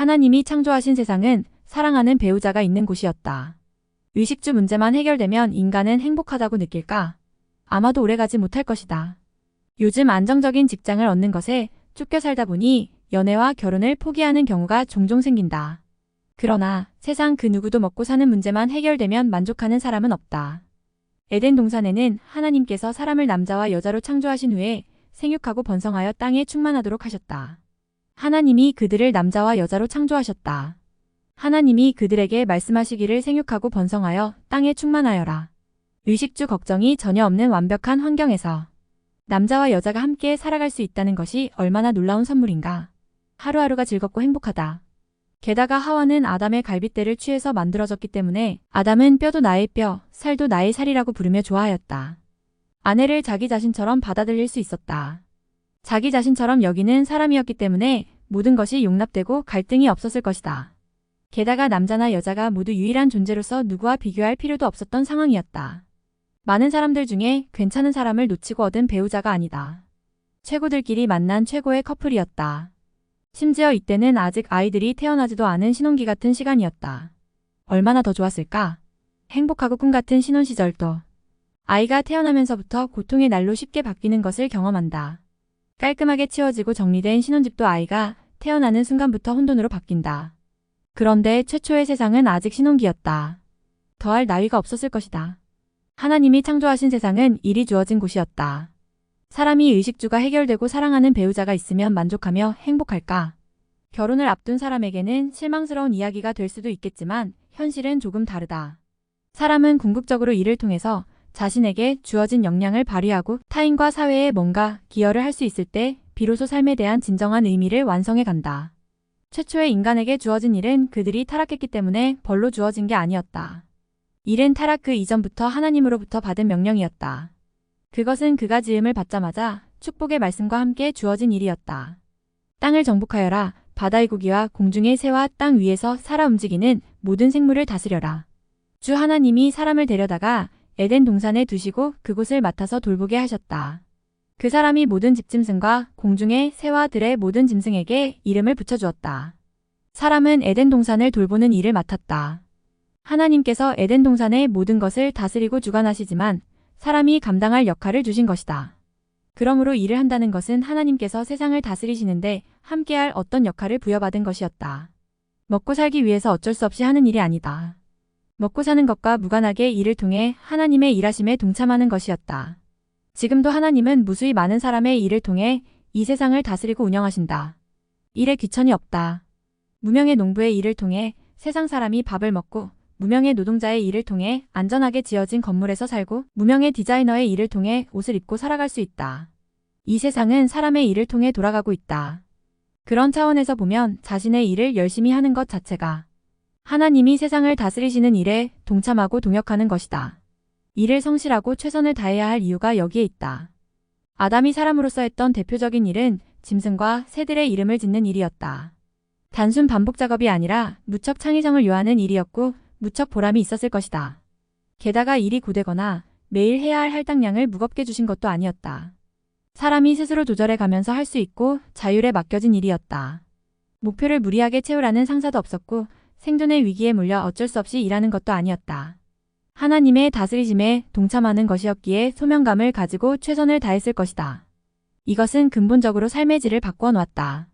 하나님이 창조하신 세상은 사랑하는 배우자가 있는 곳이었다. 의식주 문제만 해결되면 인간은 행복하다고 느낄까? 아마도 오래가지 못할 것이다. 요즘 안정적인 직장을 얻는 것에 쫓겨 살다 보니 연애와 결혼을 포기하는 경우가 종종 생긴다. 그러나 세상 그 누구도 먹고 사는 문제만 해결되면 만족하는 사람은 없다. 에덴 동산에는 하나님께서 사람을 남자와 여자로 창조하신 후에 생육하고 번성하여 땅에 충만하도록 하셨다. 하나님이 그들을 남자와 여자로 창조하셨다. 하나님이 그들에게 말씀하시기를 생육하고 번성하여 땅에 충만하여라. 의식주 걱정이 전혀 없는 완벽한 환경에서 남자와 여자가 함께 살아갈 수 있다는 것이 얼마나 놀라운 선물인가. 하루하루가 즐겁고 행복하다. 게다가 하와는 아담의 갈빗대를 취해서 만들어졌기 때문에 아담은 뼈도 나의 뼈, 살도 나의 살이라고 부르며 좋아하였다. 아내를 자기 자신처럼 받아들일 수 있었다. 자기 자신처럼 여기는 사람이었기 때문에 모든 것이 용납되고 갈등이 없었을 것이다. 게다가 남자나 여자가 모두 유일한 존재로서 누구와 비교할 필요도 없었던 상황이었다. 많은 사람들 중에 괜찮은 사람을 놓치고 얻은 배우자가 아니다. 최고들끼리 만난 최고의 커플이었다. 심지어 이때는 아직 아이들이 태어나지도 않은 신혼기 같은 시간이었다. 얼마나 더 좋았을까? 행복하고 꿈 같은 신혼 시절도. 아이가 태어나면서부터 고통의 날로 쉽게 바뀌는 것을 경험한다. 깔끔하게 치워지고 정리된 신혼집도 아이가 태어나는 순간부터 혼돈으로 바뀐다. 그런데 최초의 세상은 아직 신혼기였다. 더할 나위가 없었을 것이다. 하나님이 창조하신 세상은 일이 주어진 곳이었다. 사람이 의식주가 해결되고 사랑하는 배우자가 있으면 만족하며 행복할까? 결혼을 앞둔 사람에게는 실망스러운 이야기가 될 수도 있겠지만 현실은 조금 다르다. 사람은 궁극적으로 일을 통해서 자신에게 주어진 역량을 발휘하고 타인과 사회에 뭔가 기여를 할 수 있을 때 비로소 삶에 대한 진정한 의미를 완성해 간다. 최초의 인간에게 주어진 일은 그들이 타락했기 때문에 벌로 주어진 게 아니었다. 일은 타락 그 이전부터 하나님으로부터 받은 명령이었다. 그것은 그가 지음을 받자마자 축복의 말씀과 함께 주어진 일이었다. 땅을 정복하여라. 바다의 고기와 공중의 새와 땅 위에서 살아 움직이는 모든 생물을 다스려라. 주 하나님이 사람을 데려다가 에덴 동산에 두시고 그곳을 맡아서 돌보게 하셨다. 그 사람이 모든 집짐승과 공중의 새와 들의 모든 짐승에게 이름을 붙여주었다. 사람은 에덴 동산을 돌보는 일을 맡았다. 하나님께서 에덴 동산의 모든 것을 다스리고 주관하시지만 사람이 감당할 역할을 주신 것이다. 그러므로 일을 한다는 것은 하나님께서 세상을 다스리시는데 함께할 어떤 역할을 부여받은 것이었다. 먹고 살기 위해서 어쩔 수 없이 하는 일이 아니다. 먹고 사는 것과 무관하게 일을 통해 하나님의 일하심에 동참하는 것이었다. 지금도 하나님은 무수히 많은 사람의 일을 통해 이 세상을 다스리고 운영하신다. 일에 귀천이 없다. 무명의 농부의 일을 통해 세상 사람이 밥을 먹고 무명의 노동자의 일을 통해 안전하게 지어진 건물에서 살고 무명의 디자이너의 일을 통해 옷을 입고 살아갈 수 있다. 이 세상은 사람의 일을 통해 돌아가고 있다. 그런 차원에서 보면 자신의 일을 열심히 하는 것 자체가 하나님이 세상을 다스리시는 일에 동참하고 동역하는 것이다. 일을 성실하고 최선을 다해야 할 이유가 여기에 있다. 아담이 사람으로서 했던 대표적인 일은 짐승과 새들의 이름을 짓는 일이었다. 단순 반복 작업이 아니라 무척 창의성을 요하는 일이었고 무척 보람이 있었을 것이다. 게다가 일이 고되거나 매일 해야 할 할당량을 무겁게 주신 것도 아니었다. 사람이 스스로 조절해 가면서 할 수 있고 자율에 맡겨진 일이었다. 목표를 무리하게 채우라는 상사도 없었고 생존의 위기에 몰려 어쩔 수 없이 일하는 것도 아니었다. 하나님의 다스리심에 동참하는 것이었기에 소명감을 가지고 최선을 다했을 것이다. 이것은 근본적으로 삶의 질을 바꾸어 놓았다.